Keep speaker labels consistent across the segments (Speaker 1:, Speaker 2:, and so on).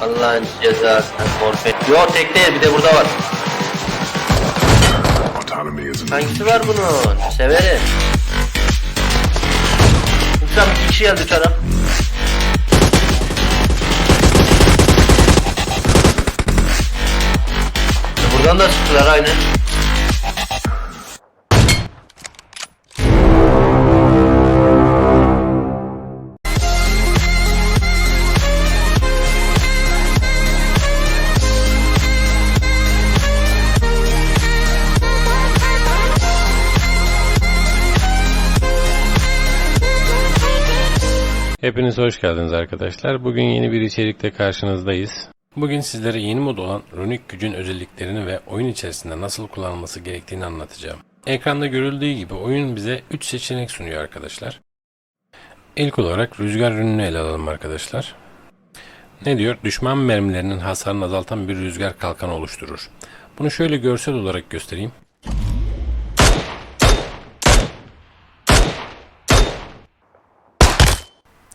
Speaker 1: Allah'ın cezası. Morfe. Yo tek değil bir de burada var. Hangisi var bunun? Severim. Lütfen iki kişi geldi uçarak. Buradan da sıktılar aynı.
Speaker 2: Hepiniz hoş geldiniz arkadaşlar. Bugün yeni bir içerikte karşınızdayız. Bugün sizlere yeni mod olan runik gücün özelliklerini ve oyun içerisinde nasıl kullanılması gerektiğini anlatacağım. Ekranda görüldüğü gibi oyun bize 3 seçenek sunuyor arkadaşlar. İlk olarak rüzgar ürününü ele alalım arkadaşlar. Ne diyor? Düşman mermilerinin hasarını azaltan bir rüzgar kalkanı oluşturur. Bunu şöyle görsel olarak göstereyim.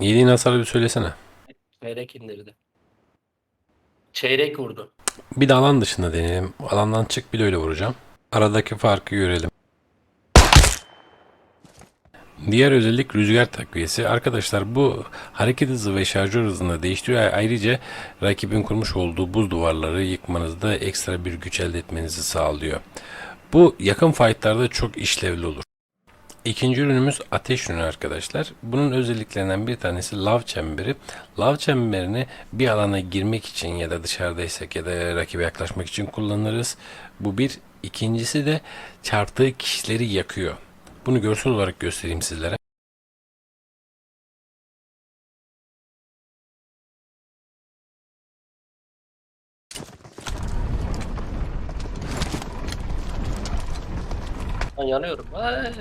Speaker 2: Yediğin hasarı bir söylesene.
Speaker 1: Çeyrek indirdi. Çeyrek vurdu.
Speaker 2: Bir de alan dışında deneyelim. Alandan çık bir de öyle vuracağım. Aradaki farkı görelim. Diğer özellik rüzgar takviyesi. Arkadaşlar bu hareket hızı ve şarjör hızını değiştiriyor. Ayrıca rakibin kurmuş olduğu buz duvarları yıkmanızda ekstra bir güç elde etmenizi sağlıyor. Bu yakın fightlarda çok işlevli olur. İkinci ürünümüz ateş ürünü arkadaşlar. Bunun özelliklerinden bir tanesi lav çemberi. Lav çemberini bir alana girmek için ya da dışarıdaysak ya da rakibe yaklaşmak için kullanırız. Bu bir. İkincisi de çarptığı kişileri yakıyor. Bunu görsel olarak göstereyim sizlere.
Speaker 1: Ben yanıyorum. Ay.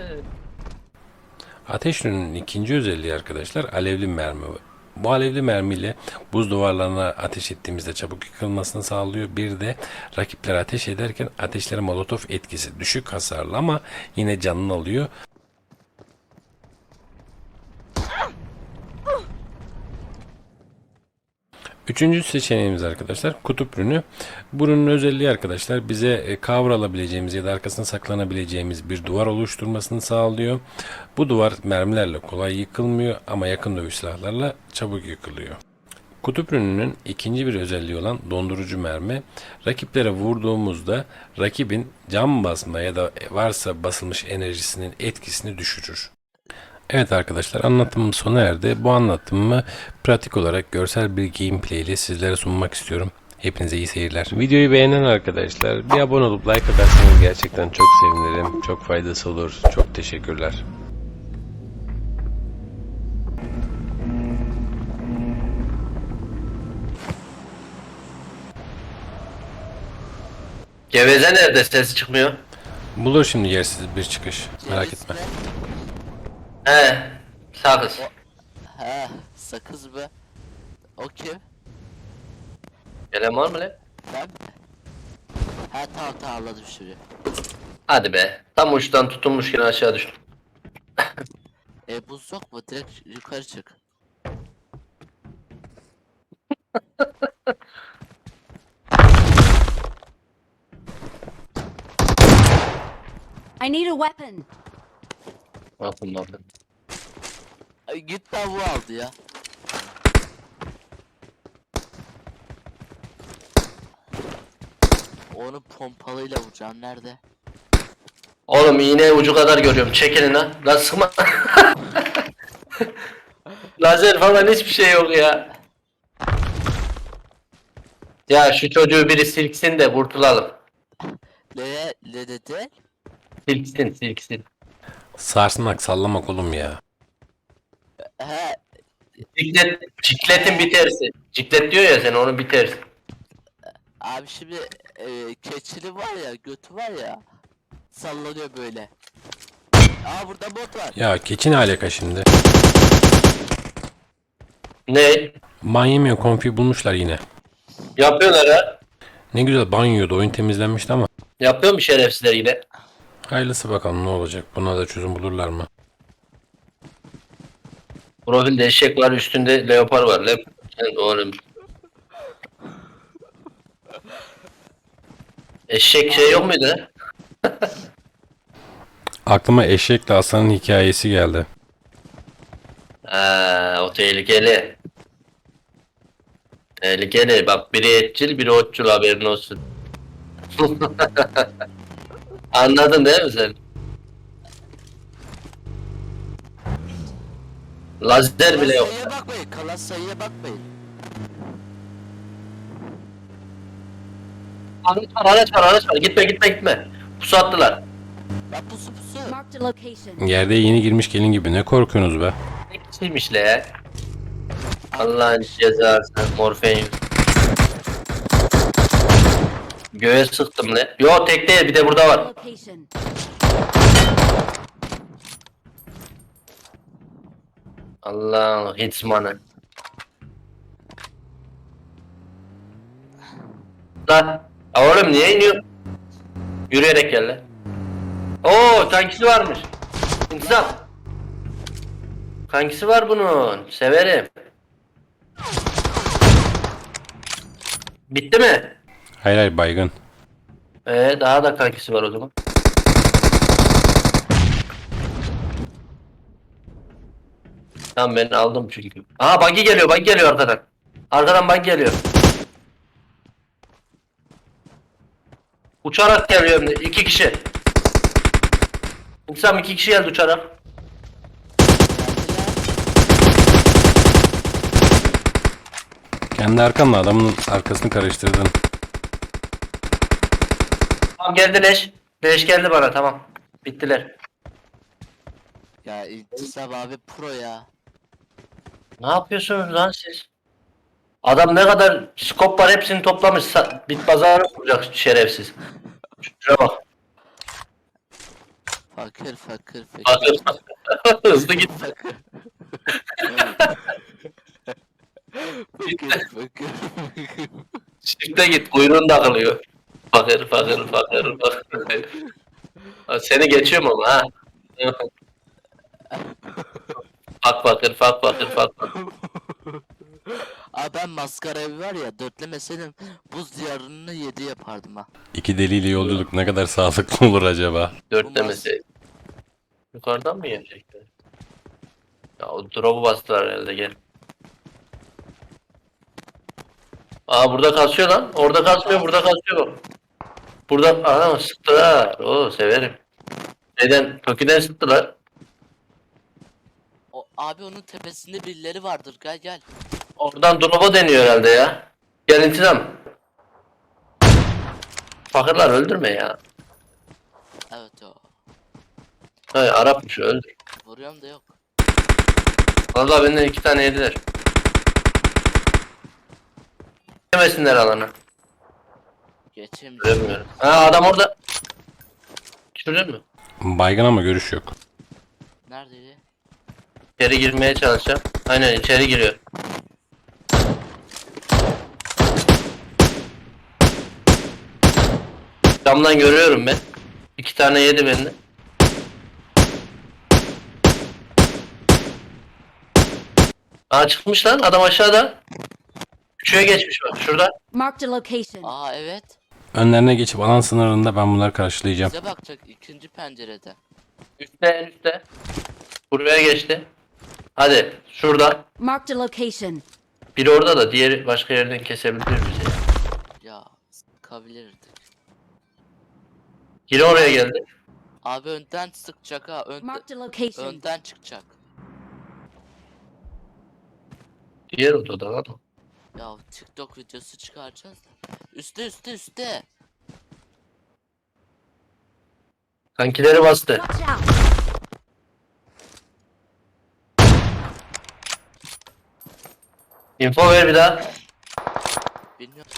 Speaker 2: Ateş ürünün ikinci özelliği arkadaşlar alevli mermi. Bu alevli mermiyle buz duvarlarına ateş ettiğimizde çabuk yıkılmasını sağlıyor. Bir de rakipler ateş ederken ateşlere molotof etkisi düşük hasarlı ama yine canını alıyor. Üçüncü seçeneğimiz arkadaşlar kutup ürünü. Bunun özelliği arkadaşlar bize e, kavralabileceğimiz ya da arkasına saklanabileceğimiz bir duvar oluşturmasını sağlıyor. Bu duvar mermilerle kolay yıkılmıyor ama yakın dövüş silahlarla çabuk yıkılıyor. Kutup ürününün ikinci bir özelliği olan dondurucu mermi, rakiplere vurduğumuzda rakibin cam basma ya da varsa basılmış enerjisinin etkisini düşürür. Evet arkadaşlar anlatımım sona erdi. Bu anlatımımı pratik olarak görsel bir gameplay ile sizlere sunmak istiyorum. Hepinize iyi seyirler. Videoyu beğenen arkadaşlar bir abone olup like atarsanız gerçekten çok sevinirim. Çok faydası olur. Çok teşekkürler.
Speaker 1: Geveze nerede? Ses çıkmıyor.
Speaker 2: Bulur şimdi yersiz bir çıkış. Merak etme.
Speaker 1: He. Sakız.
Speaker 3: He sakız be. O kim?
Speaker 1: Gelen var mı lan?
Speaker 3: Ben mi? He tamam tamam anladım şimdi.
Speaker 1: Hadi be. Tam uçtan tutunmuşken aşağı düştüm.
Speaker 3: E buz yok mu? Direkt yukarı çık.
Speaker 4: I need a weapon.
Speaker 1: Bakın bakın.
Speaker 3: Git bu aldı ya. Onu pompalıyla vuracağım nerede?
Speaker 1: Oğlum iğne ucu kadar görüyorum. Çekilin lan. Lan sıkma. Lazer falan hiçbir şey yok ya. Ya şu çocuğu biri silksin de kurtulalım.
Speaker 3: Ne ne dedi?
Speaker 1: Silksin silksin.
Speaker 2: Sarsmak sallamak oğlum ya.
Speaker 3: He
Speaker 1: Ciklet, cikletin bitersin. Ciklet diyor ya sen onu bitersin.
Speaker 3: abi şimdi e, keçili var ya götü var ya sallanıyor böyle. Aa burada bot var.
Speaker 2: Ya keçi ne alaka şimdi?
Speaker 1: Ne?
Speaker 2: Banyo konfi bulmuşlar yine.
Speaker 1: Yapıyorlar ha.
Speaker 2: Ne güzel banyoda oyun temizlenmişti ama.
Speaker 1: Yapıyor mu şerefsizler yine?
Speaker 2: Hayırlısı bakalım ne olacak. Buna da çözüm bulurlar mı?
Speaker 1: Profilde eşek var üstünde leopar var. Lep sen oğlum. Eşek şey yok muydu?
Speaker 2: Aklıma eşekle aslanın hikayesi geldi.
Speaker 1: Ha, o tehlikeli. Tehlikeli. Bak biri etçil biri otçul haberin olsun. Anladın değil mi sen? Lazer bile yok.
Speaker 3: sayıya bakmayın. Kalan sayıya bakmayın.
Speaker 1: Araç var, araç var, araç var. Gitme, gitme, gitme. Pusu attılar.
Speaker 3: Ya pusu pusu.
Speaker 4: Marked a location.
Speaker 2: Yerde yeni girmiş gelin gibi ne korkuyorsunuz be?
Speaker 1: Ne kişiymiş le ya? Allah'ın cezası, morfein. Göğe sıktım le. Yo tek değil, bir de burada var.
Speaker 4: Location.
Speaker 1: Allah'ın hitsmanı. Lan, oğlum niye iniyor? Yürüyerek gel lan. Oo, kankisi varmış. İntizam. Kankisi var bunun. Severim. Bitti mi?
Speaker 2: Hayır hayır baygın.
Speaker 1: Ee, daha da kankisi var o zaman. Tamam ben aldım çünkü. Aha buggy geliyor, buggy geliyor arkadan. Arkadan buggy geliyor. Uçarak geliyor hem de. iki kişi. İnsan iki kişi geldi uçarak.
Speaker 2: Kendi arkanla adamın arkasını karıştırdın.
Speaker 1: Tamam geldi leş. Leş geldi bana tamam. Bittiler.
Speaker 3: Ya İntisam abi pro ya.
Speaker 1: Ne yapıyorsunuz lan siz? Adam ne kadar skop var hepsini toplamış. Sa- Bit pazarı kuracak şerefsiz. Şuraya bak.
Speaker 3: Fakir fakir fakir.
Speaker 1: Hızlı git.
Speaker 3: Fakir. fakir fakir.
Speaker 1: Çifte git. Kuyruğun takılıyor. Fakir fakir fakir fakir. Ha, Seni geçiyorum ama ha. Fak fakir fak fakir fak.
Speaker 3: Abi ben maskara evi var ya dörtlemeseydim buz diyarını yedi yapardım ha.
Speaker 2: İki deliyle yolculuk ne kadar sağlıklı olur acaba?
Speaker 1: Dört demesi. Yukarıdan mı gelecekler? Ya o drop'u bastılar herhalde gel. Aa burada kasıyor lan. Orada kasmıyor, burada kasıyor. Burada aa sıktılar. Oo severim. Neden? Töküden sıktılar.
Speaker 3: Abi onun tepesinde birileri vardır gel gel.
Speaker 1: Oradan drop'a deniyor herhalde ya. Gel intizam. Fakirler öldürme ya.
Speaker 3: Evet o.
Speaker 1: Hayır Arapmış öldür.
Speaker 3: Vuruyorum da yok.
Speaker 1: Valla benden iki tane yediler. Yemesinler alana.
Speaker 3: Geçeyim.
Speaker 1: Göremiyorum. Ha adam orada. Şurada mı?
Speaker 2: Baygın ama görüş yok.
Speaker 3: Neredeydi?
Speaker 1: İçeri girmeye çalışacağım. Aynen içeri giriyor. Camdan görüyorum ben. İki tane yedi benden. Aa çıkmış lan adam aşağıda. Üçüye geçmiş bak şurada.
Speaker 4: Marked a location.
Speaker 3: Aa evet.
Speaker 2: Önlerine geçip alan sınırında ben bunları karşılayacağım.
Speaker 3: Bize bakacak ikinci pencerede.
Speaker 1: Üstte en üstte. Buraya geçti. Hadi şurada.
Speaker 4: Marked a location.
Speaker 1: Biri orada da diğeri başka yerden kesebilir bizi.
Speaker 3: Ya sıkabilirdik.
Speaker 1: Yine oraya geldi.
Speaker 3: Abi önden sıkacak ha. Ön,
Speaker 4: Marked a location.
Speaker 3: önden çıkacak.
Speaker 1: Diğer odada lan. o.
Speaker 3: Ya TikTok videosu çıkaracağız da. Üste üste üste.
Speaker 1: Kankileri bastı.
Speaker 4: Watch out.
Speaker 1: Info ver bir daha.
Speaker 3: Bilmiyorum.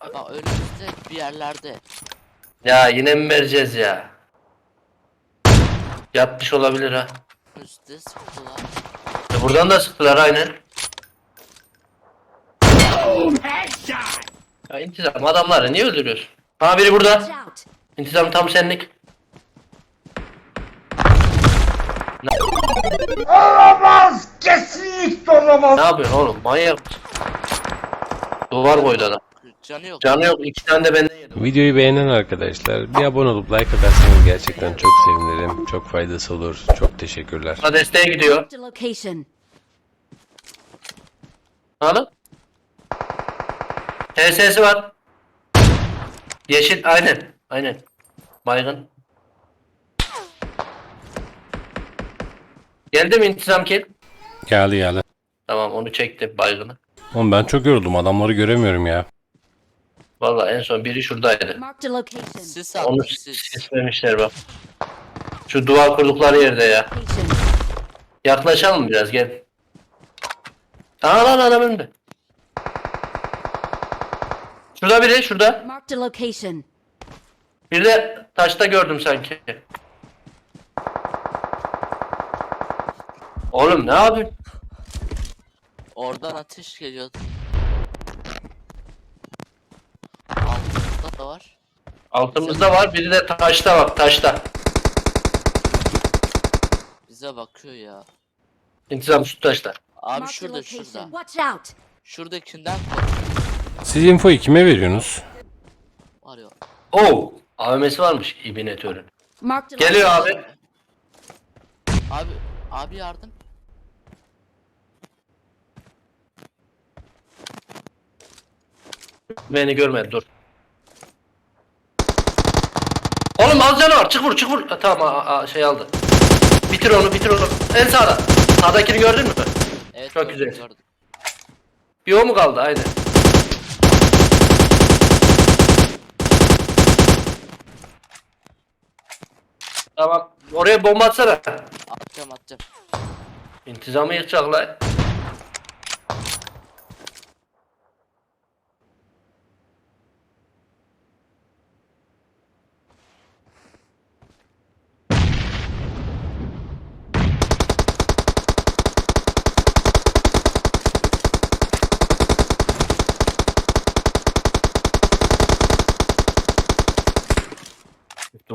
Speaker 3: Aa önümüzde bir yerlerde.
Speaker 1: Ya yine mi vereceğiz ya? Yapmış olabilir ha.
Speaker 3: Üstte sıktılar.
Speaker 1: E buradan da sıktılar aynen. Ya intizam adamları niye öldürüyorsun? Ha biri burada. İntizam tam senlik.
Speaker 5: Olamaz!
Speaker 1: Ne yapıyorsun oğlum? Manyak mısın? Duvar koydu adam.
Speaker 3: Canı yok.
Speaker 1: Canı yok. iki tane de benden yedim.
Speaker 2: Videoyu beğenen arkadaşlar bir abone olup like atarsanız gerçekten çok sevinirim. Çok faydası olur. Çok teşekkürler.
Speaker 1: Bana desteğe gidiyor.
Speaker 4: Marked a location.
Speaker 1: TS'si var. Yeşil aynen. Aynen. Baygın. Geldi mi intizam kill?
Speaker 2: Geldi geldi.
Speaker 1: Tamam onu çekti baygını.
Speaker 2: Oğlum ben çok yoruldum. Adamları göremiyorum ya.
Speaker 1: Valla en son biri şuradaydı.
Speaker 4: Marked a location.
Speaker 3: Sis
Speaker 1: Onu
Speaker 3: attı sis.
Speaker 1: sislemişler bak. Şu duvar kurdukları yerde ya.
Speaker 4: Location.
Speaker 1: Yaklaşalım biraz gel. Aa lan adam önünde. Şurada biri şurada.
Speaker 4: Marked a location.
Speaker 1: Bir de taşta gördüm sanki. Oğlum ne yapıyorsun?
Speaker 3: Oradan ateş geliyordu. Altında da var.
Speaker 1: Altımızda var biri de taşta bak taşta.
Speaker 3: Bize bakıyor ya.
Speaker 1: İntizam şu taşta.
Speaker 3: Abi
Speaker 4: Marked a
Speaker 3: şurada
Speaker 4: location.
Speaker 3: şurada.
Speaker 4: Watch out.
Speaker 3: Şuradakinden.
Speaker 2: Siz infoyu kime veriyorsunuz?
Speaker 3: Var ya.
Speaker 1: Oo, AVM'si varmış ibinatörün.
Speaker 4: Marked a
Speaker 1: Geliyor
Speaker 4: location.
Speaker 1: abi.
Speaker 3: Abi abi yardım.
Speaker 1: Beni görmedi dur. Oğlum az canı var çık vur çık vur. Ha, tamam a- a- şey aldı. Bitir onu bitir onu. En sağda. Sağdakini gördün mü?
Speaker 3: Evet
Speaker 1: Çok
Speaker 3: gördüm,
Speaker 1: güzel.
Speaker 3: gördüm.
Speaker 1: Bir o mu kaldı aynen. Tamam. Oraya bomba atsana.
Speaker 3: Atacağım atacağım.
Speaker 1: İntizamı yıkacak lan.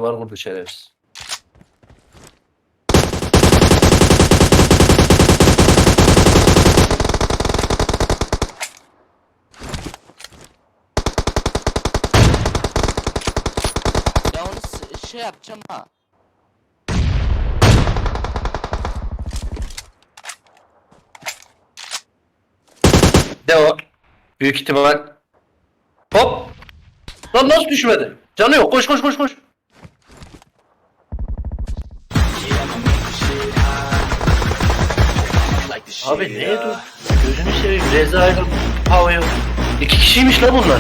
Speaker 1: Duvar kurdu şerefsiz.
Speaker 3: Ya onu s- şey yapacağım ha.
Speaker 1: De o. Büyük ihtimal. Hop. Lan nasıl düşmedi? Canı yok. Koş koş koş koş. Abi neye dur? Gözünü seveyim. Rezail havaya. İki kişiymiş la bunlar.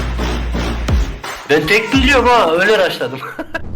Speaker 1: Ben tek biliyorum ha. Öyle raşladım.